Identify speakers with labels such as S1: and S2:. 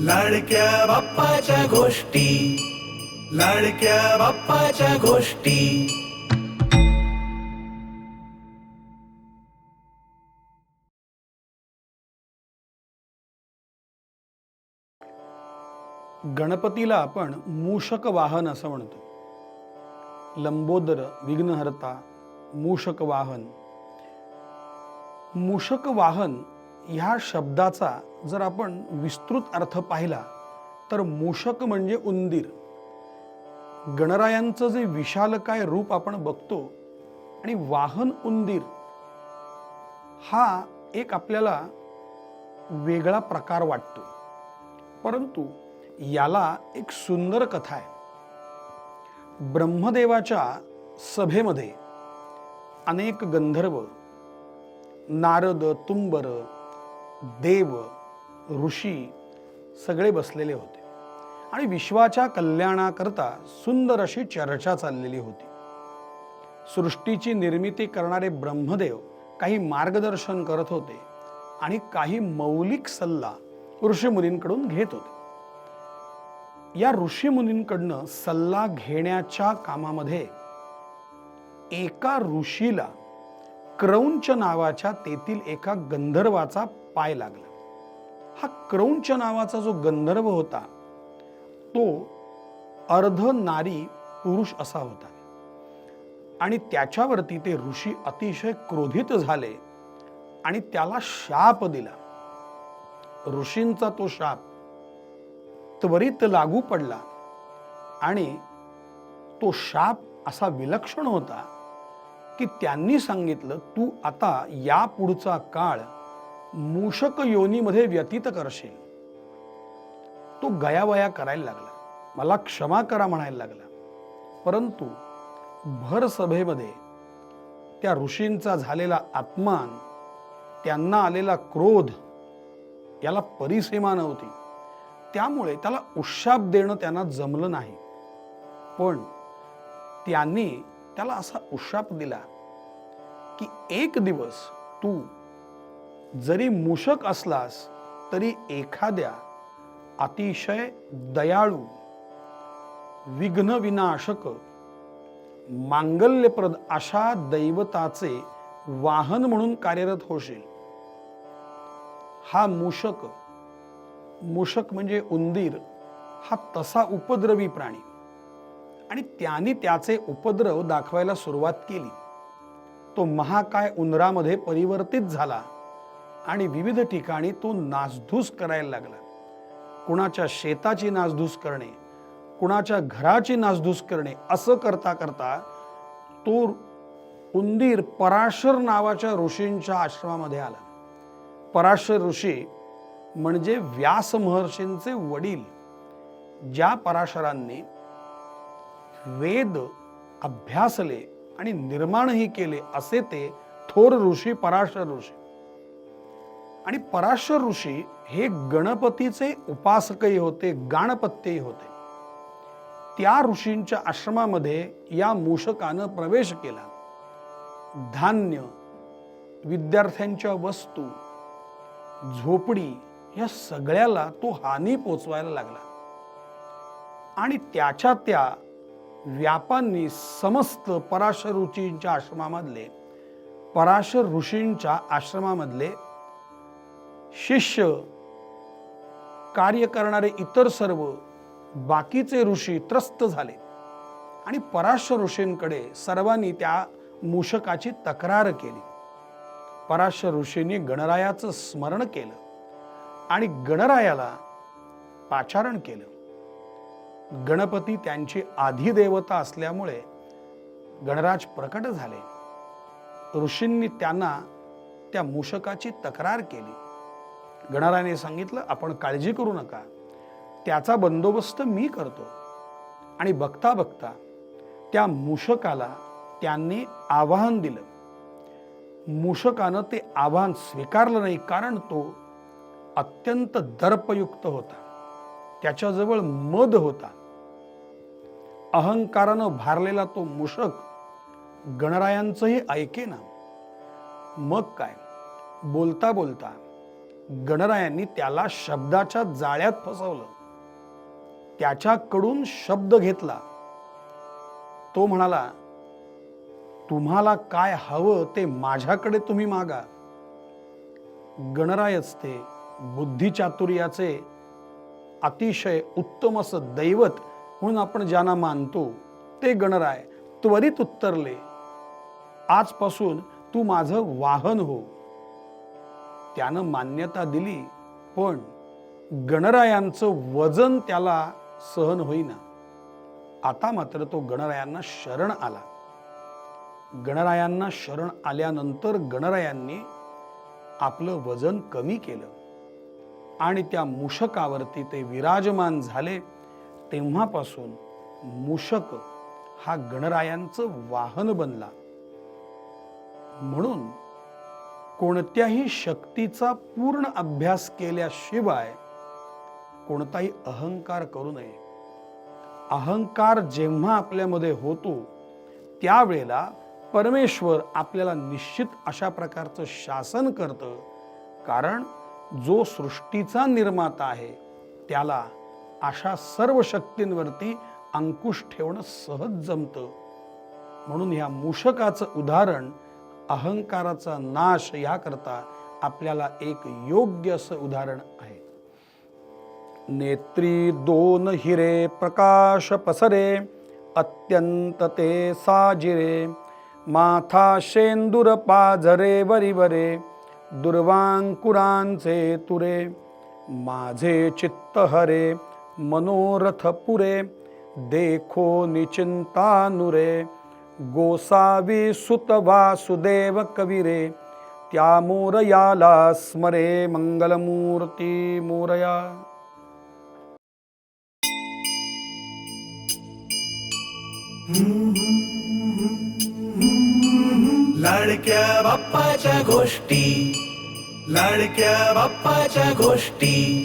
S1: लाडक्या बाप्पाच्या गोष्टी. लाडक्या बाप्पाच्या गोष्टी.
S2: गणपतीला आपण मूषक वाहन असं म्हणतो. लंबोदर विघ्नहर्ता मूषक वाहन. मूषक वाहन ह्या शब्दाचा जर आपण विस्तृत अर्थ पाहिला तर मूषक म्हणजे उंदीर. गणरायांचं जे विशालकाय रूप आपण बघतो आणि वाहन उंदीर हा एक आपल्याला वेगळा प्रकार वाटतो. परंतु याला एक सुंदर कथा आहे. ब्रह्मदेवाच्या सभेमध्ये अनेक गंधर्व नारद तुंबर देव ऋषी सगळे बसलेले होते. आणि विश्वाच्या कल्याणाकरता सुंदर अशी चर्चा चाललेली होती. सृष्टीची निर्मिती करणारे ब्रह्मदेव काही मार्गदर्शन करत होते आणि काही मौलिक सल्ला ऋषीमुनींकडून घेत होते. या ऋषीमुनींकडनं सल्ला घेण्याच्या कामामध्ये एका ऋषीला क्रौंच नावाच्या तेथील एका गंधर्वाचा पाय लागला. हा क्रौंच नावाचा जो गंधर्व होता तो अर्ध नारी पुरुष असा होता. आणि त्याच्यावरती ते ऋषी अतिशय क्रोधित झाले आणि त्याला शाप दिला. ऋषींचा तो शाप त्वरित लागू पडला आणि तो शाप असा विलक्षण होता की त्यांनी सांगितलं तू आता या पुढचा काळ मूषक योनीमध्ये व्यतीत करशील. तो गयावया करायला लागला. मला क्षमा करा म्हणायला लागला. परंतु भर सभेमध्ये त्या ऋषींचा झालेला अपमान त्यांना आलेला क्रोध याला परिसीमा नव्हती. त्यामुळे त्याला उशाप देणं त्यांना जमलं नाही. पण त्यांनी त्याला असा उशाप दिला की एक दिवस तू जरी मूषक असलास तरी एखाद्या अतिशय दयाळू विघ्न विनाशक मांगल्यप्रद अशा दैवताचे वाहन म्हणून कार्यरत होशील. हा मूषक मूषक म्हणजे उंदीर हा तसा उपद्रवी प्राणी. आणि त्याने त्याचे उपद्रव दाखवायला सुरुवात केली. तो महाकाय उंदरामध्ये परिवर्तित झाला आणि विविध ठिकाणी तो नासधूस करायला लागला. कुणाच्या शेताची नासधूस करणे कुणाच्या घराची नासधूस करणे असं करता करता तो उंदीर पराशर नावाच्या ऋषींच्या आश्रमामध्ये आला. पराशर ऋषी म्हणजे व्यास महर्षींचे वडील ज्या पराशरांनी वेद अभ्यासले आणि निर्माणही केले असे ते थोर ऋषी पराशर ऋषी. आणि पराशर ऋषी हे गणपतीचे उपासकही होते गाणपत्यही होते. त्या ऋषींच्या आश्रमामध्ये या मूषकानं प्रवेश केला. धान्य विद्यार्थ्यांच्या वस्तू झोपडी या सगळ्याला तो हानी पोचवायला लागला. आणि त्याच्या त्या व्यापांनी समस्त पराशर ऋषींच्या आश्रमामधले पराशर ऋषींच्या आश्रमामधले शिष्य कार्य करणारे इतर सर्व बाकीचे ऋषी त्रस्त झाले. आणि पराशर ऋषींकडे सर्वांनी त्या मूषकाची तक्रार केली. पराशर ऋषींनी गणरायाचं स्मरण केलं आणि गणरायाला पाचारण केलं. गणपती त्यांची आधिदेवता असल्यामुळे गणराज प्रकट झाले. ऋषींनी त्यांना त्या मूषकाची तक्रार केली. गणराने सांगितलं आपण काळजी करू नका. त्याचा बंदोबस्त मी करतो. आणि बघता बघता त्या मूषकाला त्यांनी आवाहन दिलं. मूषकानं ते आव्हान स्वीकारलं नाही कारण तो अत्यंत दर्पयुक्त होता. त्याच्याजवळ मद होता. अहंकारानं भारलेला तो मुषक गणरायांचंही ऐके ना. मग काय? बोलता बोलता गणरायांनी त्याला शब्दाच्या जाळ्यात फसवलं. त्याच्याकडून शब्द घेतला. तो म्हणाला तुम्हाला काय हवं ते माझ्याकडे तुम्ही मागा. गणरायच ते बुद्धिचातुर्याचे अतिशय उत्तम असं दैवत म्हणून आपण ज्यांना मानतो ते गणराय त्वरित उत्तरले. आजपासून तू माझं वाहन हो. त्यानं मान्यता दिली पण गणरायांचं वजन त्याला सहन होईना. आता मात्र तो गणरायांना शरण आला. गणरायांना शरण आल्यानंतर गणरायांनी आपलं वजन कमी केलं. आणि त्या मूषकावरती ते विराजमान झाले तेव्हापासून मूषक हा गणरायांचं वाहन बनला. म्हणून कोणत्याही शक्तीचा पूर्ण अभ्यास केल्याशिवाय कोणताही अहंकार करू नये. अहंकार जेव्हा आपल्यामध्ये होतो त्यावेळेला परमेश्वर आपल्याला निश्चित अशा प्रकारचं शासन करतं. कारण जो सृष्टीचा निर्माता आहे त्याला अशा सर्व शक्तींवरती अंकुश ठेवणं सहज जमतं. म्हणून ह्या मूषकाचं उदाहरण अहंकाराचा नाश याकरता आपल्याला एक योग्य असं उदाहरण आहे. नेत्री दोन हिरे प्रकाश पसरे अत्यंत ते साजिरे माथा शेंदूर पाझरे वरिवरे दुर्वांकुरांचे तुरे माझे चित्त हरे मनोरथ पुरे देखो निचिंतानुरे गोसावी सुत वासुदेव कविरे त्या मोरयाला स्मरे मंगलमूर्ती मोरया।
S1: लाडक्या बाप्पाच्या गोष्टी. लाडक्या बाप्पाच्या गोष्टी.